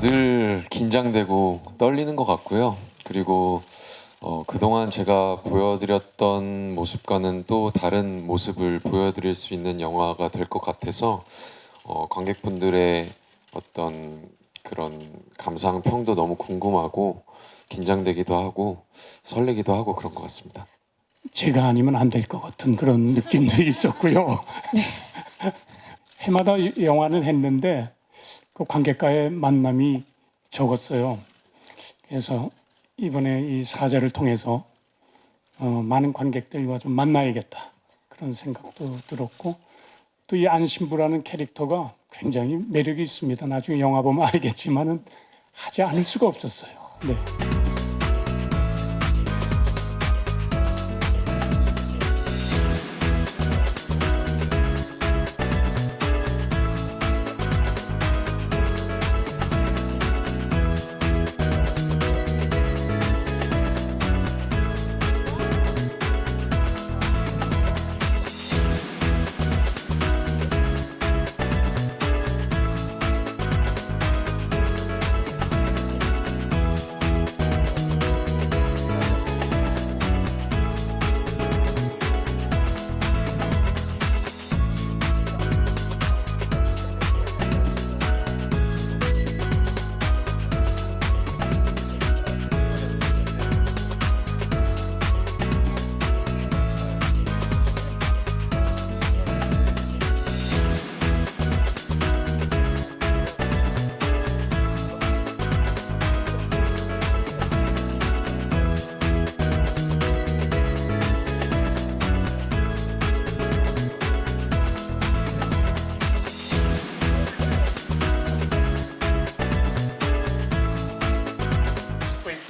늘 긴장되고 떨리는 것 같고요. 그리고 어, 그동안 제가 보여드렸던 모습과는 또 다른 모습을 보여드릴 수 있는 영화가 될 것 같아서 어, 관객분들의 어떤 그런 감상 평도 너무 궁금하고 긴장되기도 하고 설레기도 하고 그런 것 같습니다. 제가 아니면 안 될 것 같은 그런 느낌도 있었고요. 해마다 이 영화는 했는데 그 관객과의 만남이 적었어요. 그래서 이번에 이 사자를 통해서 어, 많은 관객들과 좀 만나야겠다 그런 생각도 들었고 또 이 안신부라는 캐릭터가 굉장히 매력이 있습니다. 나중에 영화 보면 알겠지만은 하지 않을 수가 없었어요. 네.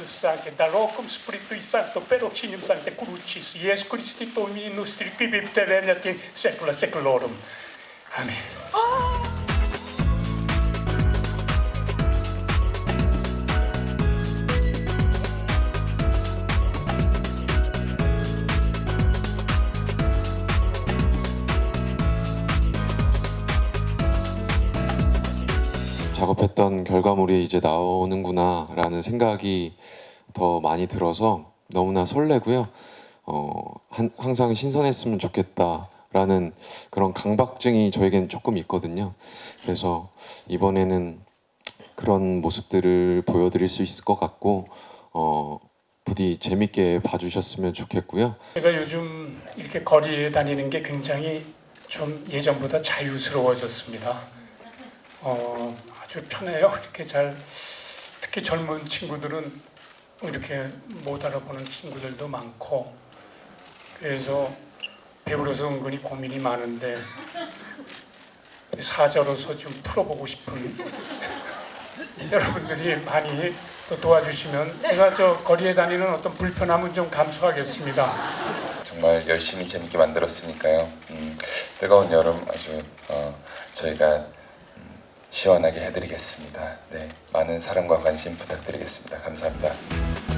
Spiritus Sancte, da locum Spiritui Sancto per perocinium Sancte crucis, ies Christi Dominus, tricibib te veneti, secula seculorum. Amen. 작업했던 결과물이 이제 나오는구나라는 생각이 더 많이 들어서 너무나 설레고요. 어, 한- 항상 신선했으면 좋겠다라는 그런 강박증이 저에겐 조금 있거든요. 그래서 이번에는 그런 모습들을 보여드릴 수 있을 것 같고 어, 부디 재밌게 봐주셨으면 좋겠고요. 제가 요즘 이렇게 거리에 다니는 게 굉장히 좀 예전보다 자유스러워졌습니다. 어, 편해요. 이렇게 잘 특히 젊은 친구들은 이렇게 못 알아보는 친구들도 많고 그래서 배우로서 은근히 고민이 많은데 사자로서 좀 풀어보고 싶은 여러분들이 많이 또 도와주시면 제가 저 거리에 다니는 어떤 불편함은 좀 감수하겠습니다. 정말 열심히 재밌게 만들었으니까요. 음, 뜨거운 여름 아주 어, 저희가 음, 시원하게 해드리겠습니다. 네, 많은 사랑과 관심 부탁드리겠습니다. 감사합니다.